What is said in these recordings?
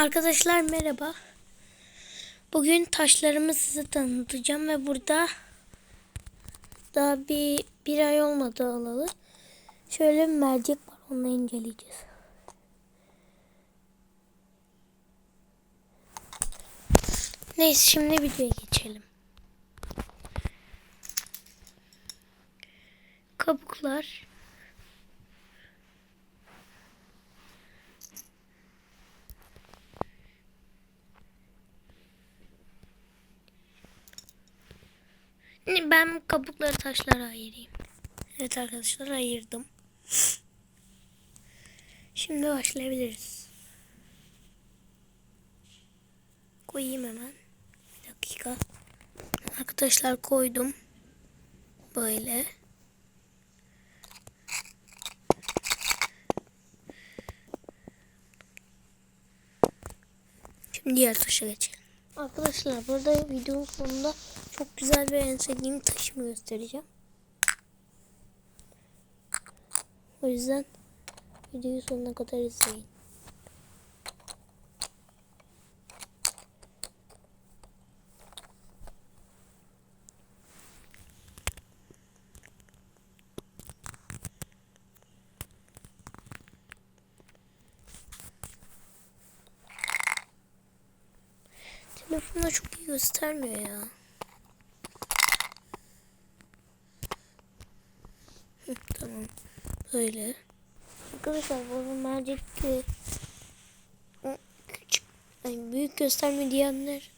Arkadaşlar merhaba. Bugün taşlarımı size tanıtacağım ve burada daha bir, bir ay olmadı alalı. Şöyle bir mercek var onu inceleyeceğiz. Neyse şimdi videoya geçelim. Kabuklar Ben kabukları taşlara ayırayım. Evet arkadaşlar ayırdım. Şimdi başlayabiliriz. Koyayım hemen. Bir dakika. Arkadaşlar koydum. Böyle. Şimdi diğer taşa geçelim. Arkadaşlar burada videonun sonunda çok güzel ve en sevdiğim taşımı göstereceğim. O yüzden videoyu sonuna kadar izleyin. Telefonda çok iyi göstermiyor ya. Hı, tamam. Böyle. Arkadaşlar bu mercek e, küçük yani büyük gösterme diyenler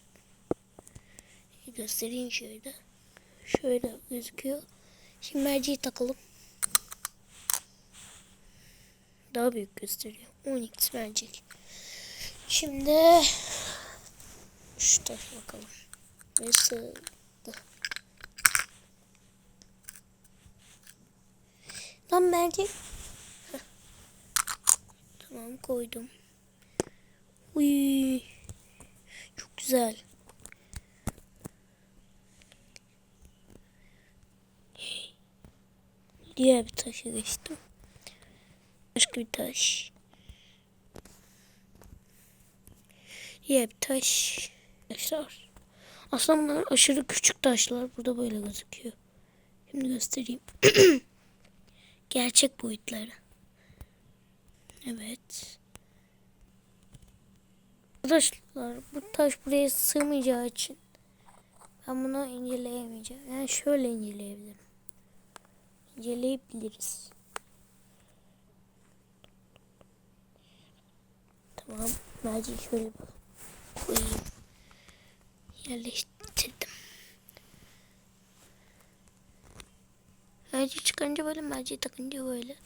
göstereyim şöyle. Şöyle gözüküyor. Şimdi merceği takalım. Daha büyük gösteriyor. 12 mercek. Şimdi şu tarafa bakalım. Nasıl? Lan mercek. Tamam koydum. Uy. Çok güzel. Diğer bir taşa geçtim. Başka bir taş. Diğer bir taş. Taşlar. Aslında bunlar aşırı küçük taşlar. Burada böyle gözüküyor. Şimdi göstereyim. Gerçek boyutları. Evet. Arkadaşlar bu taş buraya sığmayacağı için ben bunu inceleyemeyeceğim. Yani şöyle inceleyebilirim. İnceleyebiliriz. Tamam. Merceği şöyle koyayım. Yerleştirdim. Merceği çıkınca böyle merceği takınca böyle.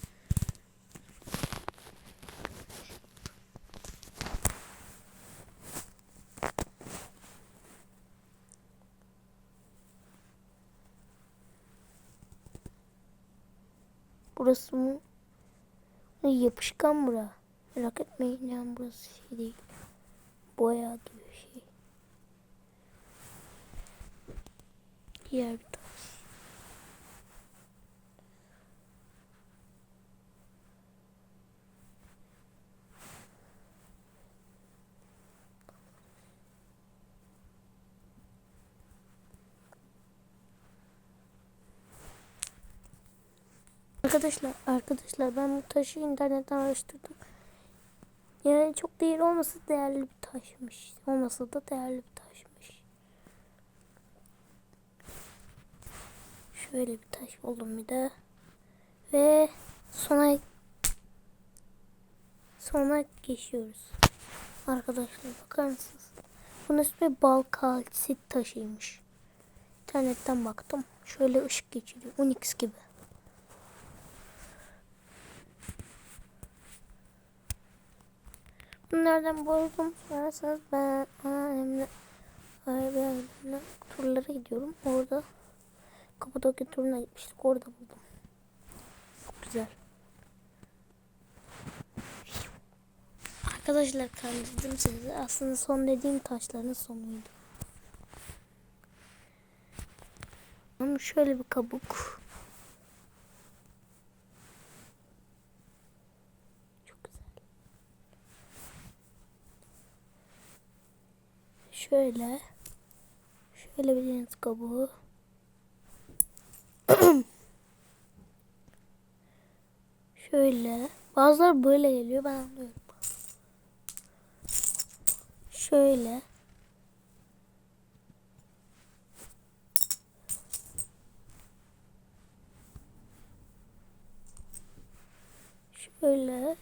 Burası mı? Yapışkan bura. Merak etmeyin yani burası şey değil. Boya gibi şey. Diğer bir Arkadaşlar, arkadaşlar ben bu taşı internetten araştırdım. Yani çok değerli olmasa değerli bir taşmış. Olmasa da değerli bir taşmış. Şöyle bir taş buldum bir de. Ve sona sona geçiyoruz. Arkadaşlar bakar mısınız? Bunun ismi bal kalsit taşıymış. İnternetten baktım. Şöyle ışık geçiriyor. Onyx gibi. Bunlardan buldum sorarsanız ben annemle ailemle turlara gidiyorum. Orada Kapadokya turuna gitmiştik. Orada buldum. Çok güzel. Arkadaşlar kandırdım sizi. Aslında son dediğim taşların sonuydu. Ama şöyle bir kabuk. Şöyle. Şöyle bir deniz kabuğu. Şöyle. Bazıları böyle geliyor ben anlıyorum. Şöyle. Şöyle.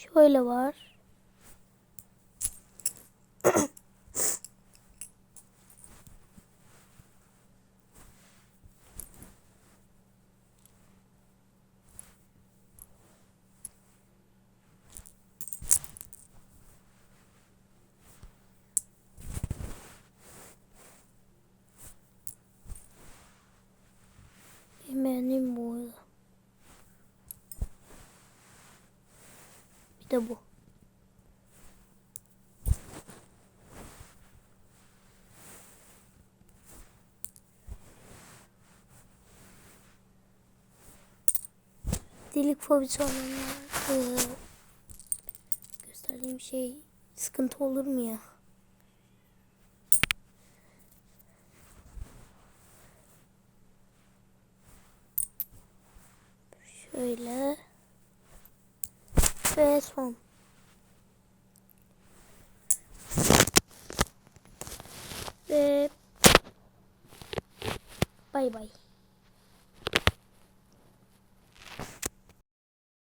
Şöyle var. Benim bu. De bu. Delik fobisi olanlar eee, gösterdiğim şey sıkıntı olur mu ya? Şöyle ve. Ve bay bay.